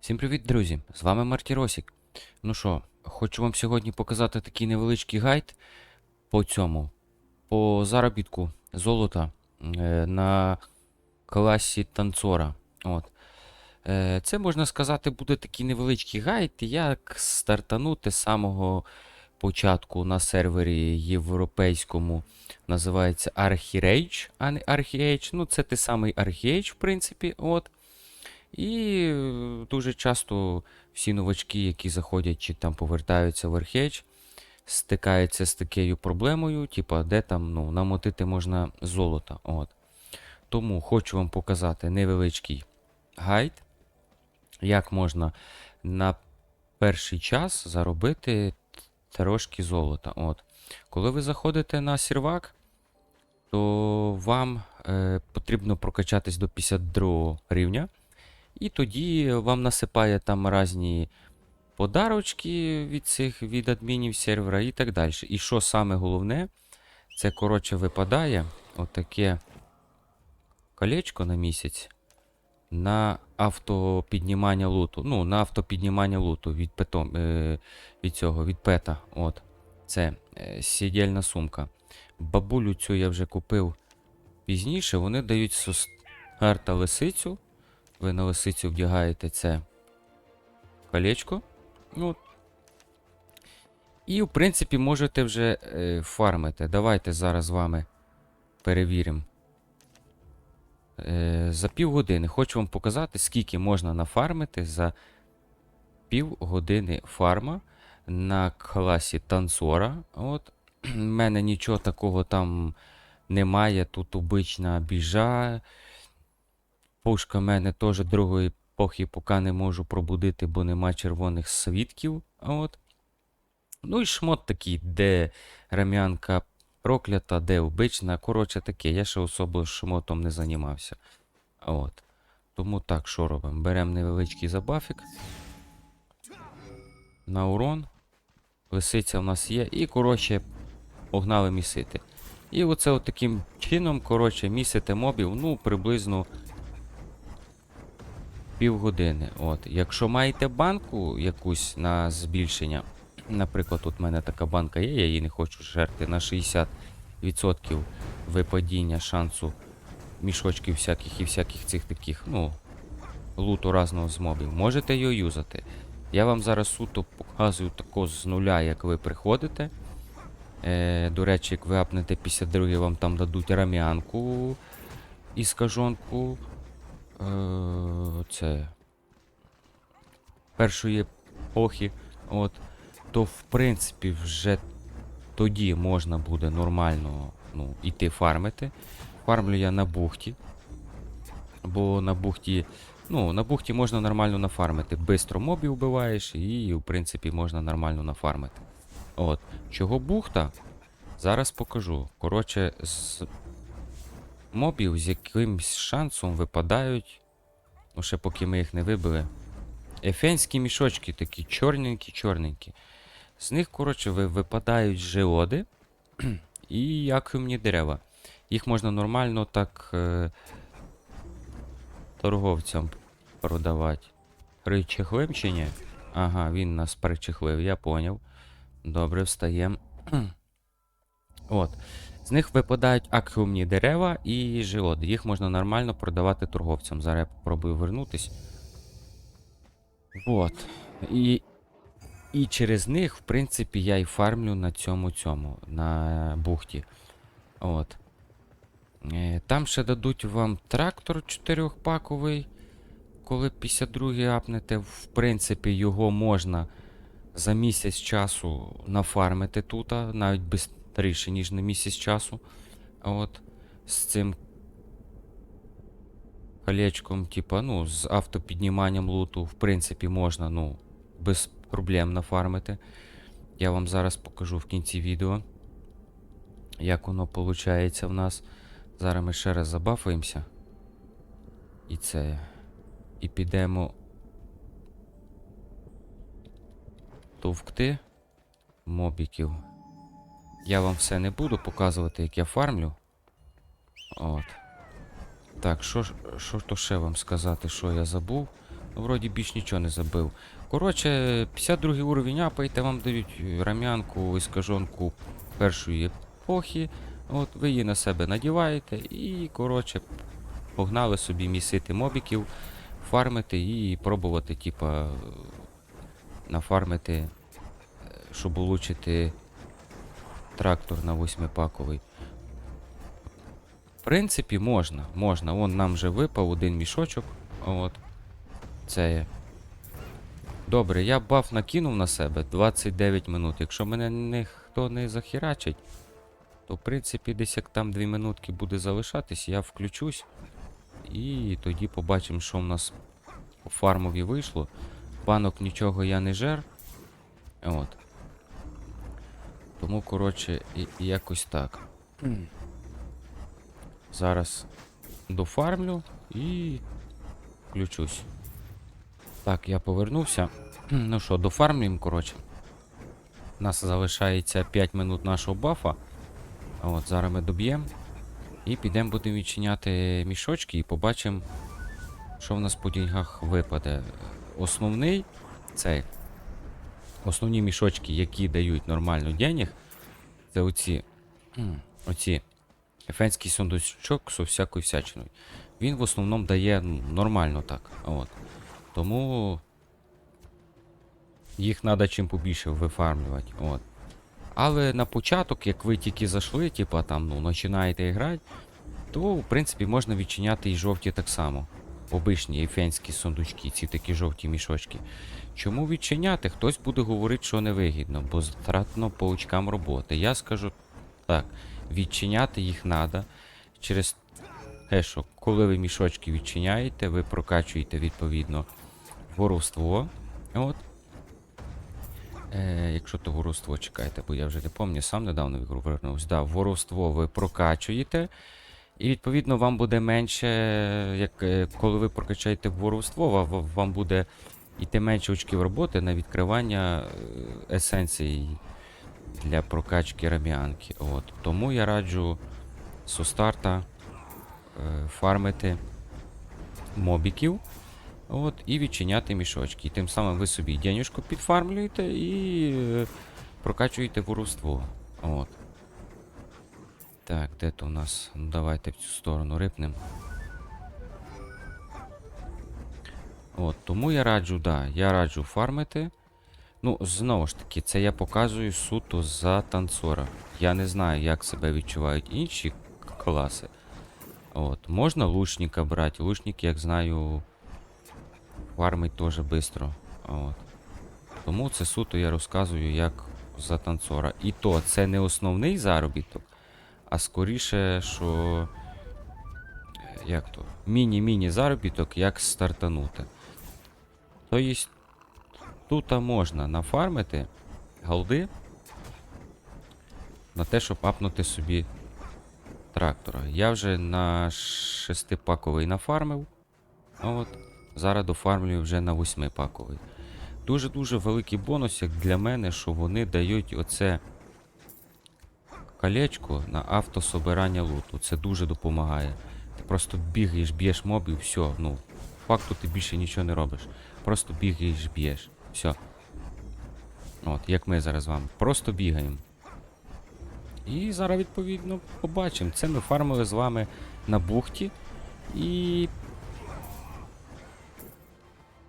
Всім привіт, друзі! З вами Марті Росік. Ну що, хочу вам сьогодні показати такий невеличкий гайд по цьому, по заробітку золота е, на класі танцора. От. Е, це можна сказати, буде такий невеличкий гайд, як стартанути з самого початку на сервері європейському. Називається Archirage, а не Archie. Ну, це той самий Archie, в принципі. От. І е, дуже часто всі новачки, які заходять чи там повертаються в Archage, стикаються з такою проблемою, типа, де там ну, намотити можна золото. От. Тому хочу вам показати невеличкий гайд, як можна на перший час заробити трошки золота. От. Коли ви заходите на сервак, то вам е, потрібно прокачатись до 52 рівня. І тоді вам насипає там різні подарочки від цих від адмінів сервера і так далі. І що саме головне, це коротше випадає отаке колечко на місяць на автопіднімання луту. Ну, на автопіднімання луту від петом, е, від цього, від пета. От. Це е, сідельна сумка. Бабулю цю я вже купив пізніше. Вони дають та лисицю. Ви на лисицю вдягаєте це колечко. Ну, і, в принципі, можете вже е, фармити. Давайте зараз з вами перевіримо. Е, за півгодини хочу вам показати, скільки можна нафармити за півгодини фарма на класі танцора. От. У мене нічого такого там немає. Тут обична біжа. Пушка мене теж другої епохи поки не можу пробудити, бо нема червоних свідків. От. Ну і шмот такий, де рам'янка проклята, де обична. Коротше таке, я ще особо шмотом не займався. От. Тому так, що робимо? Беремо невеличкий забафік. На урон. Лисиця в нас є. І, коротше, погнали місити. І оце от таким чином, коротше, місите мобів, ну, приблизно півгодини. От. Якщо маєте банку якусь на збільшення, наприклад, тут в мене така банка є, я її не хочу жерти на 60% випадіння шансу мішочків всяких і всяких цих таких, ну, луту разного з мобів. Можете його юзати. Я вам зараз суто показую тако з нуля, як ви приходите. Е, до речі, як ви апнете 52 вам там дадуть рам'янку і скажонку. Е, це першої епохи. От, то в принципі вже тоді можна буде нормально ну, іти фармити. Фармлю я на бухті. Бо на бухті. Ну, на бухті можна нормально нафармити. Бистро мобів вбиваєш і, в принципі, можна нормально нафармити. От. Чого бухта? Зараз покажу. Коротше, з мобів з якимсь шансом випадають. Ну, ще поки ми їх не вибили. Ефенські мішочки такі чорненькі-чорненькі. З них, коротше, випадають жеоди і акумні дерева. Їх можна нормально так е, торговцям продавати. Причехлим чи ні? Ага, він нас причехлив, я поняв. Добре, встаємо. От. З них випадають акумні дерева і жеоди. Їх можна нормально продавати торговцям. Зараз я попробую вернутись. От. І, і через них, в принципі, я і фармлю на цьому цьому, на бухті. От. Е, Там ще дадуть вам трактор чотирьохпаковий. Коли 52 апнете, в принципі, його можна за місяць часу нафармити тут, навіть швидше, ніж на місяць часу. От. З цим колечком, типа, ну, з автопідніманням луту, в принципі, можна, ну, без проблем нафармити. Я вам зараз покажу в кінці відео, як воно виходить в нас. Зараз ми ще раз забафаємося. І це. І підемо. Товкти мобіків. Я вам все не буду показувати, як я фармлю. От. Так, що то ще вам сказати, що я забув? Вроді більш нічого не забив. Коротше, 52 уровень апаєте, вам дають е, рам'янку, іскажонку першої епохи. От ви її на себе надіваєте і, коротше, погнали собі місити мобіків, фармити і пробувати, типа, е, нафармити, е, щоб улучшити трактор на восьмипаковий. В принципі, можна, можна. Вон нам вже випав один мішочок. От. Це є. Добре, я баф накинув на себе 29 минут. Якщо мене ніхто не захерачить, то в принципі десь як там 2 минутки буде залишатись, я включусь. І тоді побачимо, що в нас по фармові вийшло. Банок нічого я не жер. От. Тому, коротше, і, якось так. Зараз дофармлю і включусь. Так, я повернувся. Ну що, дофармлюємо, коротше. У нас залишається 5 минут нашого бафа. От, зараз ми доб'ємо. І підемо будемо відчиняти мішочки і побачимо, що в нас по деньгах випаде. Основний цей. Основні мішочки, які дають нормально денег, це оці. Оці. Ефенський сундучок з всякою всячиною. Він в основному дає ну, нормально так. От. Тому їх треба чим побільше вифармлювати. От. Але на початок, як ви тільки зайшли, типа там, ну, починаєте грати, то в принципі можна відчиняти і жовті так само. Обичні ефенські сундучки, ці такі жовті мішочки. Чому відчиняти? Хтось буде говорити, що невигідно, бо затратно по очкам роботи. Я скажу так, відчиняти їх треба через те, що коли ви мішочки відчиняєте, ви прокачуєте відповідно воровство. От. Е, якщо то воровство чекайте, бо я вже не пам'ятаю, сам недавно в ігру повернувся. Да, воровство ви прокачуєте. І відповідно вам буде менше, як е, коли ви прокачаєте воровство, ва- ва- вам буде йти менше очків роботи на відкривання е, есенцій для прокачки раміанки. От. Тому я раджу со старта е, фармити мобіків. От, і відчиняти мішочки. І тим самим ви собі денюжку підфармлюєте і прокачуєте воровство. От. Так, де то у нас? Ну, давайте в цю сторону рипнем. От, тому я раджу, да, я раджу фармити. Ну, знову ж таки, це я показую суто за танцора. Я не знаю, як себе відчувають інші класи. От, можна лучника брати. Лучник, як знаю, фармить теж швидко. От. Тому це суто я розказую як за танцора. І то це не основний заробіток, а скоріше, що. Як то? Міні-міні заробіток, як стартанути. Тобто, тут можна нафармити голди на те, щоб апнути собі трактора. Я вже на шестипаковий нафармив. От зараз дофармлюю вже на восьмипаковий. Дуже-дуже великий бонус, як для мене, що вони дають оце колечко на автособирання луту. Це дуже допомагає. Ти просто бігаєш, б'єш мобів, все, ну, факту ти більше нічого не робиш. Просто бігаєш, б'єш. Все. От, як ми зараз з вами. Просто бігаємо. І зараз, відповідно, побачимо. Це ми фармили з вами на бухті. І.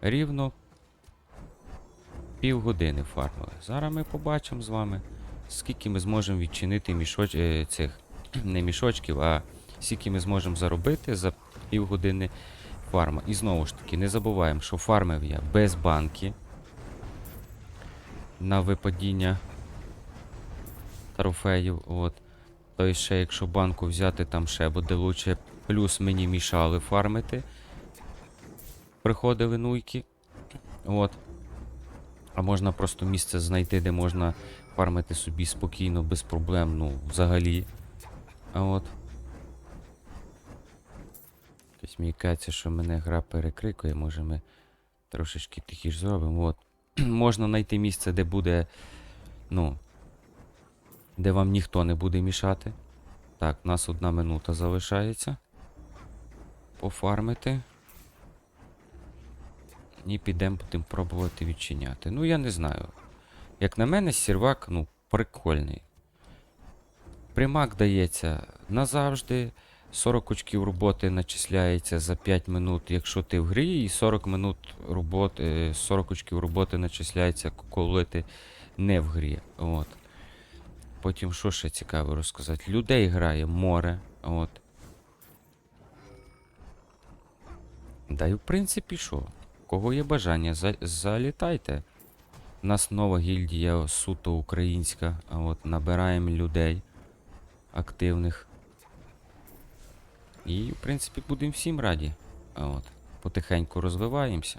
Рівно півгодини фармили. Зараз ми побачимо з вами, скільки ми зможемо відчинити мішоч... е, цих не мішочків, а скільки ми зможемо заробити за півгодини фарма. І знову ж таки, не забуваємо, що фармив я без банки на випадіння трофеїв. От. Тобто ще якщо банку взяти, там ще буде лучше. Плюс мені мішали фармити. Приходили нуйки. От. А можна просто місце знайти, де можна фармити собі спокійно, без проблем, ну, взагалі. А от. Якось мені кажеться, що мене гра перекрикує, може ми трошечки тихіше зробимо. От. можна знайти місце, де буде. Ну. Де вам ніхто не буде мішати. Так, у нас одна минута залишається. Пофармити. І підемо будемо пробувати відчиняти. Ну, я не знаю. Як на мене, сервак, ну, прикольний. Примак дається назавжди. 40 очків роботи начисляється за 5 минут, якщо ти в грі, і 40 минут роботи, е, 40 очків роботи начисляється, коли ти не в грі. От. Потім що ще цікаво розказати? Людей грає море. От. Да й в принципі що? Кого є бажання, за- залітайте. У нас нова гільдія суто українська. А от набираємо людей активних. І, в принципі, будемо всім раді. А от. Потихеньку розвиваємося.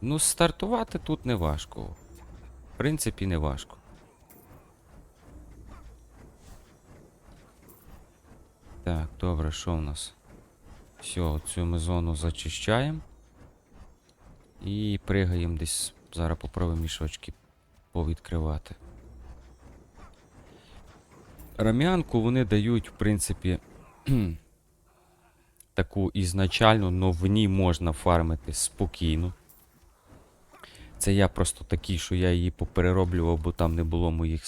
Ну, стартувати тут не важко. В принципі, не важко. Так, добре, що в нас? Все, цю ми зону зачищаємо. І пригаємо десь. Зараз попробуємо мішочки повідкривати. Рам'янку вони дають, в принципі, таку ізначальну, но в ній можна фармити спокійно. Це я просто такий, що я її поперероблював, бо там не було моїх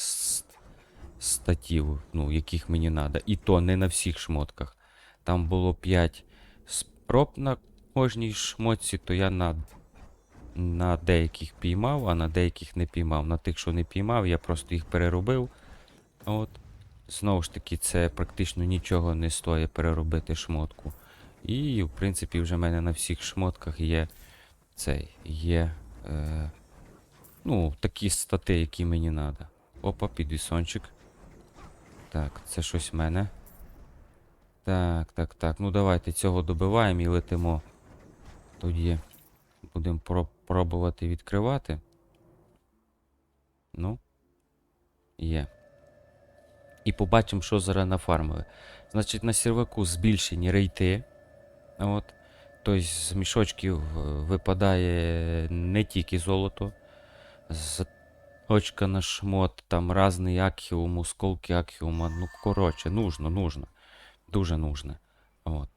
статів, ну, яких мені треба. І то не на всіх шмотках. Там було 5 спроб на кожній шмотці, то я на, на деяких піймав, а на деяких не піймав. На тих, що не піймав, я просто їх переробив. От. Знову ж таки, це практично нічого не стоїть переробити шмотку. І, в принципі, вже в мене на всіх шмотках є цей, є. Е, ну, такі стати, які мені треба. Опа, підвісончик. Так, це щось в мене. Так, так, так. Ну давайте цього добиваємо і летимо. Тоді будемо про- пробувати відкривати. Ну. Є. І побачимо, що зараз нафармили. Значить, на серваку збільшені рейти. От. Тобто з мішочків е, випадає не тільки золото. З очка на шмот, там разний акіум, осколки акіума. Ну, коротше, нужно, нужно. Дуже нужно. От.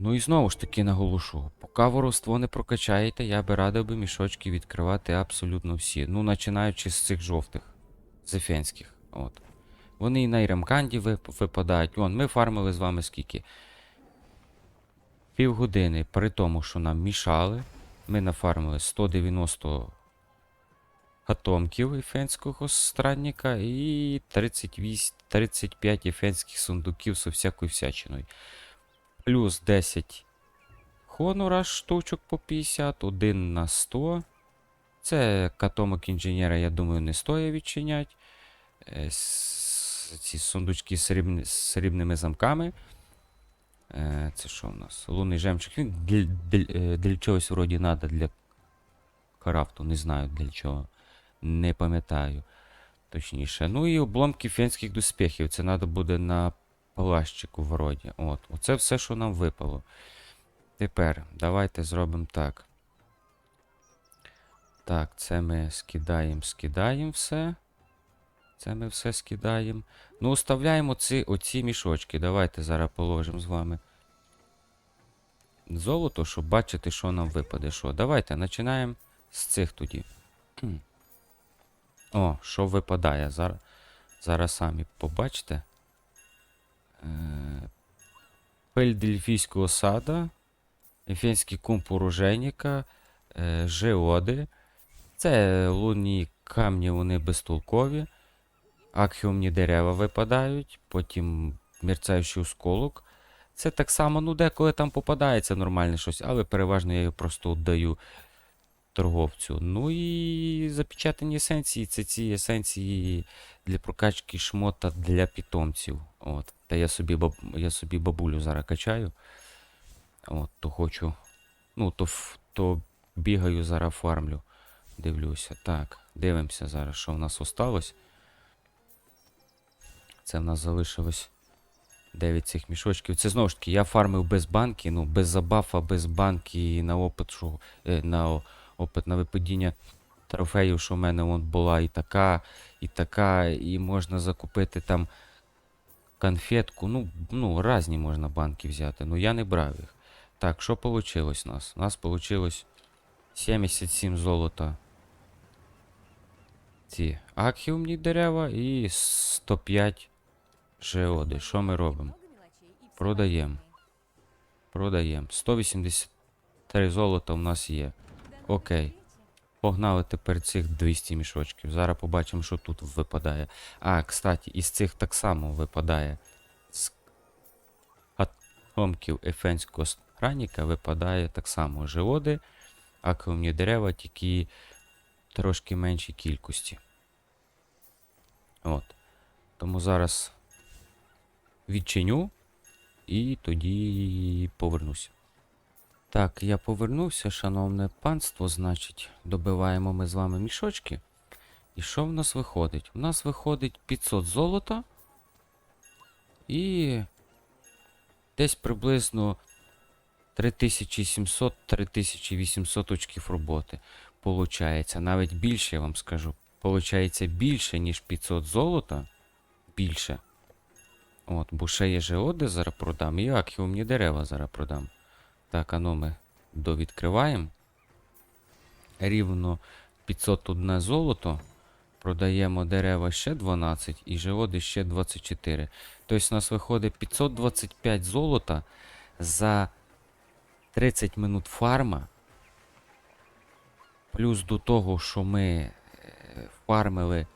Ну і знову ж таки наголошу, поки воровство не прокачаєте, я би радив би мішочки відкривати абсолютно всі. Ну, починаючи з цих жовтих, з ефенських. От. Вони і на Іремканді випадають. Вон, ми фармили з вами скільки? Півгодини, при тому, що нам мішали. Ми нафармили 190 атомків ефенського странника і 38, 35 ефенських сундуків з всякою всячиною. Плюс 10 хонора штучок по 50, 1 на 100. Це катомок інженера, я думаю, не стоїть відчинять. Е, Ці сундучки з, срібними замками. Е, Це що в нас? Лунний жемчуг. Він для, для, е, для чогось вроді треба для крафту. Не знаю для чого. Не пам'ятаю. Точніше. Ну і обломки фенських доспехів. Це треба буде на плащику вроді. От. Оце все, що нам випало. Тепер давайте зробимо так. Так, це ми скидаємо, скидаємо все. Це ми все скидаємо. Ну, оставляємо ці, оці мішочки. Давайте зараз положимо з вами. Золото, щоб бачити, що нам випаде. Що? Давайте починаємо з цих тоді. О, що випадає? Зараз, зараз самі побачите. Е, Пель дельфійського сада, Ефенський кумп оружейника, е, жеоди. Це лунні камні, вони безтолкові. Акхіумні дерева випадають, потім мерцаючий осколок. Це так само, ну деколи там попадається нормальне щось, але переважно я його просто віддаю торговцю. Ну і запечатані есенції. Це ці есенції для прокачки шмота для питомців. От. Та я собі, баб... я собі бабулю зараз качаю. От, то хочу. Ну, то, то бігаю зараз фармлю. Дивлюся. Так, дивимося зараз, що в нас осталось. Це в нас залишилось 9 цих мішочків. Це знову ж таки, я фармив без банки, ну, без забафа, без банки на опит, що, е, на опит на випадіння трофеїв, що в мене вон була і така, і така, і можна закупити там конфетку. Ну, ну, різні можна банки взяти. Ну я не брав їх. Так, що вийшло у нас? У нас вийшло 77 золота. Ці акхіумні дерева і 105 жеоди. Що ми робимо? Продаємо. Продаємо. 183 золота у нас є. Окей. Погнали тепер цих 200 мішочків. Зараз побачимо, що тут випадає. А, кстати, із цих так само випадає. З атомків ефенського странника випадає так само жеоди, аквамні дерева, тільки трошки меншій кількості. От. Тому зараз відчиню і тоді повернуся. Так, я повернувся, шановне панство, значить, добиваємо ми з вами мішочки. І що в нас виходить? У нас виходить 500 золота і десь приблизно 3700-3800 очків роботи. Получається, навіть більше я вам скажу. Получається більше, ніж 500 золота. Більше. От, бо ще є жеоди зараз продам, і акіумні дерева зараз продам. Так, а ну ми довідкриваємо. Рівно 501 золото. Продаємо дерева ще 12 і живоди ще 24. Тобто у нас виходить 525 золота за 30 минут фарма. Плюс до того, що ми е, фармили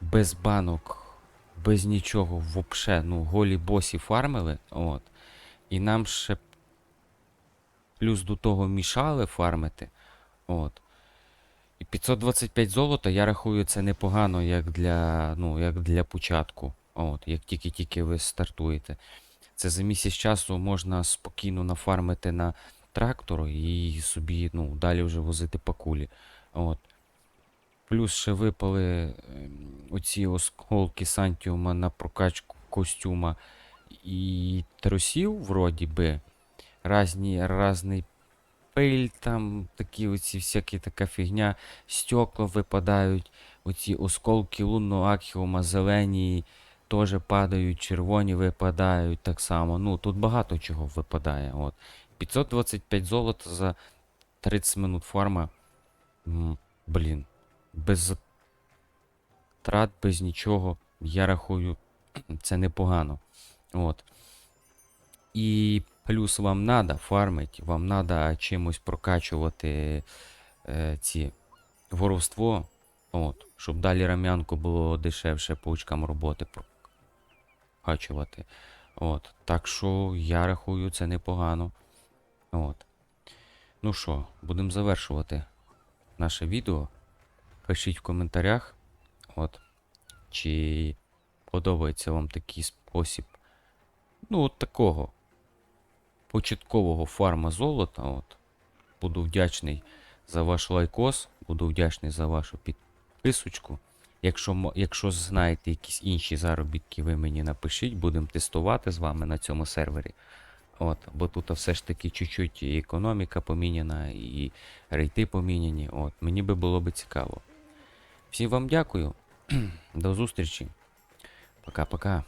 без банок, без нічого вообще, ну, голі босі фармили. От. І нам ще плюс до того мішали фармити. От. І 525 золота, я рахую, це непогано, як для, ну, як для початку. От, як тільки-тільки ви стартуєте. Це за місяць часу можна спокійно нафармити на трактор і собі ну, далі вже возити по кулі. От. Плюс ще випали ем, оці осколки Сантіума на прокачку костюма і тросів, вроді би. Разні, разний пиль, там такі оці всякі така фігня, стекла випадають, оці осколки лунного акіума зелені теж падають, червоні випадають так само. Ну, тут багато чого випадає. От. 525 золота за 30 минут фарма. Блін. Без затрат, без нічого. Я рахую, це непогано. От. І плюс вам треба фармить, вам треба чимось прокачувати е, ці воровство. От, щоб далі рам'янку було дешевше по очкам роботи прокачувати. От. Так що я рахую, це непогано. От. Ну що, будемо завершувати наше відео. Пишіть в коментарях, от, чи подобається вам такий спосіб. Ну, от такого початкового фарма золота. От. Буду вдячний за ваш лайкос, буду вдячний за вашу підписочку. Якщо, якщо знаєте якісь інші заробітки, ви мені напишіть, будемо тестувати з вами на цьому сервері. От, бо тут все ж таки чуть-чуть і економіка поміняна, і рейти поміняні. От, мені би було би цікаво. Всім вам дякую. До зустрічі. Пока-пока.